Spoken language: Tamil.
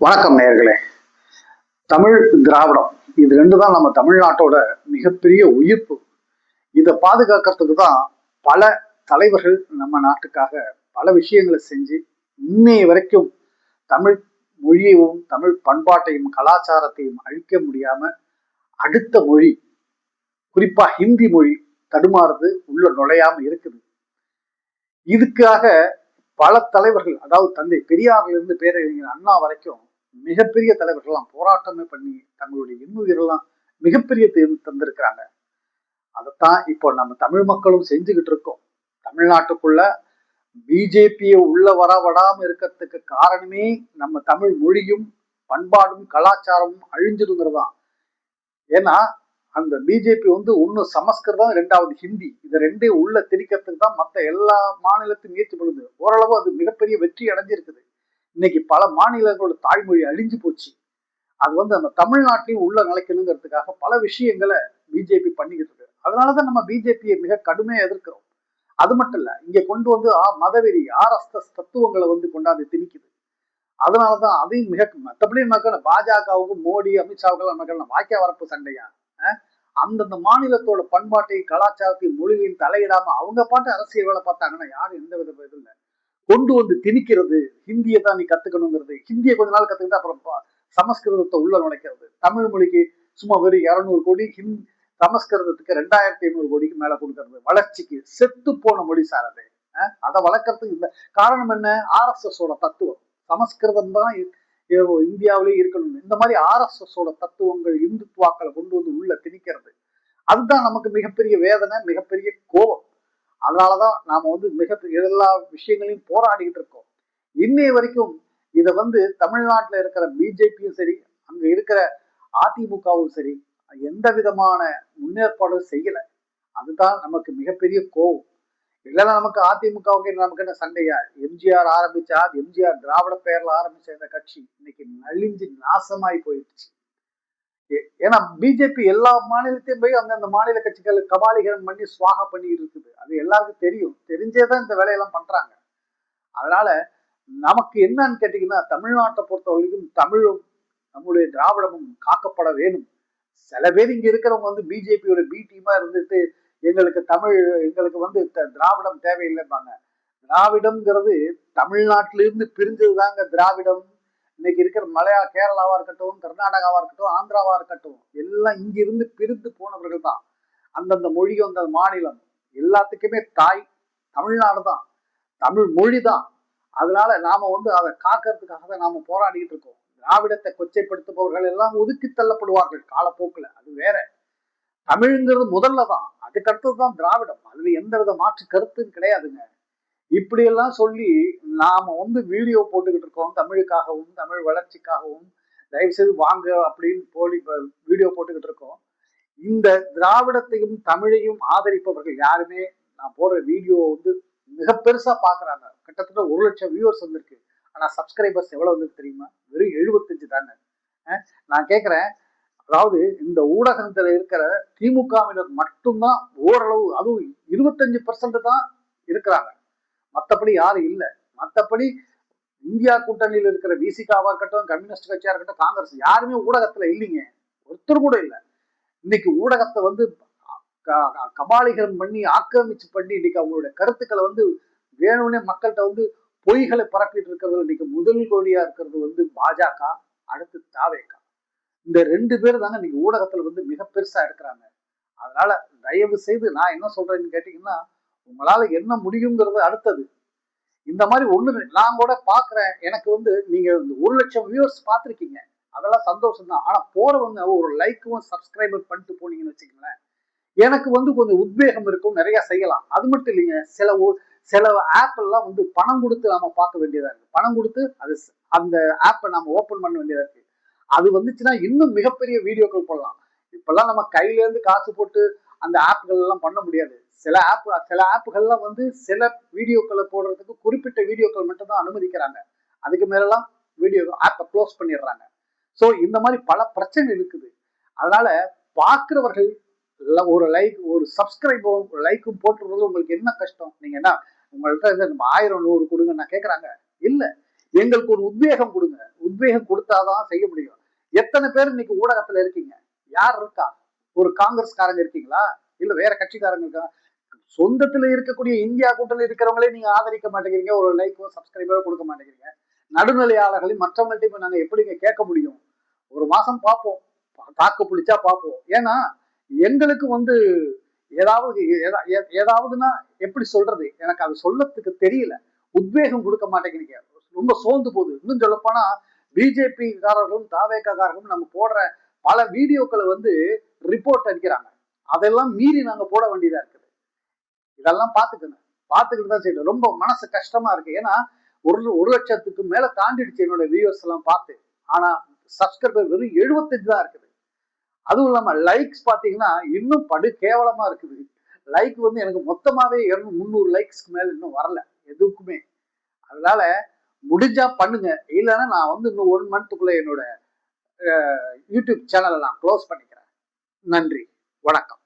வணக்கம் நேர்களே தமிழ் திராவிடம் இது ரெண்டு தான் நம்ம தமிழ்நாட்டோட மிகப்பெரிய உயிர்ப்பு. இதை பாதுகாக்கிறதுக்கு தான் பல தலைவர்கள் நம்ம நாட்டுக்காக பல விஷயங்களை செஞ்சு இன்னைய வரைக்கும் தமிழ் மொழியையும் தமிழ் பண்பாட்டையும் கலாச்சாரத்தையும் அழிக்க முடியாம அடுத்த மொழி குறிப்பா ஹிந்தி மொழி தடுமாறுது உள்ள நுழையாம இருக்குது. இதுக்காக பல தலைவர்கள் அதாவது தந்தை பெரியார்ல இருந்து பேரறிஞர் அண்ணா வரைக்கும் மிகப்பெரிய தலைவர்கள்லாம் போராட்டமே பண்ணி தங்களுடைய இன்னுயிரெல்லாம் மிகப்பெரிய தேர்வு தந்திருக்கிறாங்க. அதைத்தான் இப்போ நம்ம தமிழ் மக்களும் செஞ்சுக்கிட்டு இருக்கோம். தமிழ்நாட்டுக்குள்ள பிஜேபியை உள்ள வர விடாம இருக்கிறதுக்கு காரணமே நம்ம தமிழ் மொழியும் பண்பாடும் கலாச்சாரமும் அழிஞ்சிருங்கிறதான் ஏன்னா அந்த பிஜேபி வந்து ஒன்று சமஸ்கிருதம் ரெண்டாவது ஹிந்தி. இதை ரெண்டையும் உள்ள திணிக்கிறதுக்கு தான் மற்ற எல்லா மாநிலத்தையும் முயற்சி பண்ணுது. ஓரளவு அது மிகப்பெரிய வெற்றி அடைஞ்சிருக்குது. இன்னைக்கு பல மாநிலங்களோட தாய்மொழி அழிஞ்சு போச்சு. அது வந்து நம்ம தமிழ்நாட்டிலையும் உள்ள நிலைக்கணுங்கிறதுக்காக பல விஷயங்களை பிஜேபி பண்ணிக்கிட்டு இருக்கு. அதனாலதான் நம்ம பிஜேபியை மிக கடுமையாக எதிர்க்கிறோம். அது மட்டும் இல்ல இங்க கொண்டு வந்து ஆ மதவெறி ஆர்எஸ்எஸ் தத்துவங்களை வந்து கொண்டாந்து திணிக்குது. அதனாலதான் அதையும் மிக மற்றபடி நமக்கு பாஜகவுக்கும் மோடி அமித்ஷாவுக்கெல்லாம் நமக்கு வாக்கிய வரப்பு சண்டையா? அந்தந்த மாநிலத்தோட பண்பாட்டையும் கலாச்சாரத்தையும் மொழியையும் தலையிடாம அவங்க பாட்டு அரசியல் வேலை பார்த்தாங்கன்னா யாரும் எந்த வித இல்லை. கொண்டு வந்து திணிக்கிறது ஹிந்தியை தான் நீ கத்துக்கணுங்கிறது. ஹிந்தியை கொஞ்ச நாள் கத்துக்கிட்டு அப்புறம் சமஸ்கிருதத்தை உள்ள நுழைக்கிறது. தமிழ் மொழிக்கு சும்மா வெறும் இருநூறு கோடி ஹிந்தி சமஸ்கிருதத்துக்கு ரெண்டாயிரத்தி ஐநூறு கோடிக்கு மேல கொடுக்கறது. வளர்ச்சிக்கு செத்து போன மொழி சார் அது. அதை வளர்க்கறதுக்கு இந்த காரணம் என்ன? ஆர்எஸ்எஸ் ஓட தத்துவம். சமஸ்கிருதம் தான் இந்தியாவிலே இந்தியாவிலேயே இருக்கணும் இந்த மாதிரி ஆர்எஸ்எஸோட தத்துவங்கள் இந்துத்துவாக்களை கொண்டு வந்து உள்ள திணிக்கிறது. அதுதான் நமக்கு மிகப்பெரிய வேதனை மிகப்பெரிய கோபம். அதனாலதான் நாம வந்து மிக எல்லா விஷயங்களையும் போராடிக்கிட்டு இருக்கோம். இன்னைய வரைக்கும் இதை வந்து தமிழ்நாட்டில் இருக்கிற பிஜேபியும் சரி அங்க இருக்கிற அதிமுகவும் சரி எந்த விதமான முன்னேற்பாடும் செய்யல. அதுதான் நமக்கு மிகப்பெரிய கோவம் இல்லைன்னா நமக்கு அதிமுகவுக்கு நமக்கு என்ன சண்டையா? எம்ஜிஆர் ஆரம்பிச்சா எம்ஜிஆர் திராவிட பெயர்ல ஆரம்பிச்ச இந்த கட்சி இன்னைக்கு நலிஞ்சு நாசமாய் போயிடுச்சு. ஏ- ஏன்னா பிஜேபி எல்லா மாநிலத்தையும் போய் அந்தந்த மாநில கட்சிகள் கபாலிகரம் பண்ணி சுவாக பண்ணி இருக்குது. அது எல்லாருக்கும் தெரியும். தெரிஞ்சேதான் இந்த வேலையெல்லாம் பண்றாங்க. அதனால நமக்கு என்னன்னு கேட்டீங்கன்னா தமிழ்நாட்டை பொறுத்த வரைக்கும் தமிழும் நம்முடைய திராவிடமும் காக்கப்பட வேணும் சில பேர் இங்க இருக்கிறவங்க வந்து பிஜேபியோட பி டீமா இருந்துட்டு எங்களுக்கு தமிழ் எங்களுக்கு வந்து த- திராவிடம் தேவையில்லைம்பாங்க. திராவிடம்ங்கிறது தமிழ்நாட்டிலிருந்து பிரிஞ்சது தாங்க திராவிடம். இன்னைக்கு இருக்கிற மலையா கேரளாவா இருக்கட்டும் கர்நாடகாவா இருக்கட்டும் ஆந்திராவா இருக்கட்டும் எல்லாம் இங்கிருந்து பிரிந்து போனவர்கள் தான் அந்தந்த மொழி அந்த மாநிலம் எல்லாத்துக்குமே தாய் தமிழ்நாடு தான் தமிழ் மொழி தான் அதனால நாம வந்து அதை காக்கிறதுக்காக தான் நாம போராடிக்கிட்டு இருக்கோம். திராவிடத்தை கொச்சைப்படுத்துபவர்கள் எல்லாம் ஒதுக்கி தள்ளப்படுவார்கள் காலப்போக்கில். அது வேற. தமிழ்ங்கிறது முதல்ல தான் அதுக்கு அடுத்தது தான் திராவிடம். அதுல எந்த வித மாற்று கருத்தும் கிடையாதுங்க. இப்படியெல்லாம் சொல்லி நாம வந்து வீடியோ போட்டுக்கிட்டு இருக்கோம். தமிழுக்காகவும் தமிழ் வளர்ச்சிக்காகவும். தயவு செய்து வாங்க அப்படின்னு போலி வீடியோ போட்டுக்கிட்டு இருக்கோம். இந்த திராவிடத்தையும் தமிழையும் ஆதரிப்பவர்கள் யாருமே? நான் போடுற வீடியோ வந்து மிக பெருசா பாக்குறாங்க. கிட்டத்தட்ட ஒரு லட்சம் வியூவர்ஸ் வந்திருக்கு. ஆனா சப்ஸ்கிரைபர்ஸ் எவ்வளவு வந்திருக்கு தெரியுமா? வெறும் எழுபத்தஞ்சு தாங்க. நான் கேக்குறேன். அதாவது இந்த ஊடகத்துல இருக்கிற திமுகவினர் மட்டும்தான் ஓரளவு அதுவும் இருபத்தஞ்சு பர்சன்ட் தான் இருக்கிறாங்க. மத்தபடி யாரும் இல்லை. மத்தபடி இந்தியா கூட்டணியில் இருக்கிற விசிகாவா இருக்கட்டும் கம்யூனிஸ்ட் கட்சியா இருக்கட்டும் காங்கிரஸ் யாருமே ஊடகத்துல இல்லைங்க. ஒருத்தர் கூட இல்லை. இன்னைக்கு ஊடகத்தை வந்து க- கபாலிகரம் பண்ணி ஆக்கிரமிச்சு பண்ணி இன்னைக்கு அவங்களுடைய கருத்துக்களை வந்து வேணும்னே மக்கள்கிட்ட வந்து பொய்களை பரப்பிட்டு இருக்கிறது இன்னைக்கு முதல் கோடியா இருக்கிறது வந்து பாஜக அடுத்து தாவேக்கா. இந்த ரெண்டு பேர் தாங்க இன்னைக்கு ஊடகத்துல வந்து மிக பெருசா இருக்கிறாங்க அதனால தயவு செய்து நான் என்ன சொல்றேன்னு கேட்டீங்கன்னா உங்களால என்ன முடியுங்கிறது அடுத்தது. இந்த மாதிரி ஒண்ணு நான் கூட பாக்குறேன். எனக்கு வந்து நீங்க இந்த ஒரு லட்சம் வியூவர்ஸ் பார்த்துருக்கீங்க அதெல்லாம் சந்தோஷம் தான். ஆனா போறவங்க ஒரு லைக்கும் சப்ஸ்கிரைபர் பண்ணிட்டு போனீங்கன்னு வச்சுக்கோங்களேன் எனக்கு வந்து கொஞ்சம் உத்வேகம் இருக்கும். நிறைய செய்யலாம். அது மட்டும் இல்லைங்க. சில சில ஆப் எல்லாம் வந்து பணம் கொடுத்து நாம பார்க்க வேண்டியதா இருக்கு. பணம் கொடுத்து அது அந்த ஆப்பை நாம ஓபன் பண்ண வேண்டியதா இருக்கு. அது வந்துச்சுன்னா இன்னும் மிகப்பெரிய வீடியோக்கள் போடலாம். இப்பெல்லாம் நம்ம கையில இருந்து காசு போட்டு அந்த ஆப்புகள் எல்லாம் பண்ண முடியாது. சில ஆப் சில ஆப்புகள்லாம் வந்து சில வீடியோக்களை போடுறதுக்கு குறிப்பிட்ட வீடியோக்கள் மட்டும் தான் அனுமதிக்கிறாங்க. அதுக்கு மேலெல்லாம் வீடியோ ஆப்பை க்ளோஸ் பண்ணிடுறாங்க. ஸோ இந்த மாதிரி பல பிரச்சனை இருக்குது. அதனால பார்க்குறவர்கள் எல்லாம் ஒரு லைக் ஒரு சப்ஸ்கிரைபரும் ஒரு லைக்கும் போட்டுறது உங்களுக்கு என்ன கஷ்டம்? நீங்க என்ன உங்கள்கிட்ட இருந்து நம்ம ஆயிரம் நூறு கொடுங்க நான் கேட்குறாங்க இல்லை. எங்களுக்கு ஒரு உத்வேகம் கொடுங்க. உத்வேகம் கொடுத்தாதான் செய்ய முடியும். எத்தனை பேர் இன்னைக்கு ஊடகத்துல இருக்கீங்க? யார் இருக்கா? ஒரு காங்கிரஸ்காரங்க இருக்கீங்களா? இல்ல வேற கட்சிக்காரங்க இருக்கா? சொந்தத்துல இருக்கக்கூடிய இந்தியா கூட்டணியில் இருக்கிறவங்களே நீங்க ஆதரிக்க மாட்டேங்கிறீங்க ஒரு லைக்கோ சப்ஸ்கிரைபரோ கொடுக்க மாட்டேங்கிறீங்க. நடுநிலையாளர்களையும் மற்றவங்கள்ட்ட நாங்க எப்படிங்க கேட்க முடியும்? ஒரு மாசம் பார்ப்போம். தாக்கு பிடிச்சா பார்ப்போம். ஏன்னா எங்களுக்கு வந்து ஏதாவது ஏதாவதுன்னா எப்படி சொல்றது? எனக்கு அது சொல்லத்துக்கு தெரியல. உத்வேகம் கொடுக்க மாட்டேங்கிறீங்க. ரொம்ப சோர்ந்து போகுது. இன்னும் சொல்லப்போனா பிஜேபி காரர்களும் தாவேக்காரர்களும் நம்ம போடுற பல வீடியோக்களை வந்து ரிப்போர்ட் அடிக்கிறாங்க. அதெல்லாம் மீறி நாங்கள் போட வேண்டியதா இருக்குது. இதெல்லாம் பார்த்துக்கணும் பார்த்துக்கிட்டு தான் செய்யணும். ரொம்ப மனசு கஷ்டமா இருக்கு. ஏன்னா ஒரு ஒரு லட்சத்துக்கு மேல தாண்டிடுச்சு என்னோட வியூவர்ஸ் எல்லாம் பார்த்து. ஆனா சப்ஸ்கிரைபர் வெறும் எழுபத்தஞ்சு தான் இருக்குது. அதுவும் இல்லாம லைக்ஸ் பாத்தீங்கன்னா இன்னும் படு கேவலமா இருக்குது. லைக் வந்து எனக்கு மொத்தமாவே இரநூறு முந்நூறு லைக்ஸ்க்கு மேல இன்னும் வரல. எதுக்குமே. அதனால முடிஞ்சா பண்ணுங்க. இல்லைன்னா நான் வந்து இன்னும் ஒன் மந்த்துக்குள்ள என்னோட யூடியூப் சேனலை நான் க்ளோஸ் பண்ணிக்கிறேன். நன்றி. வணக்கம்.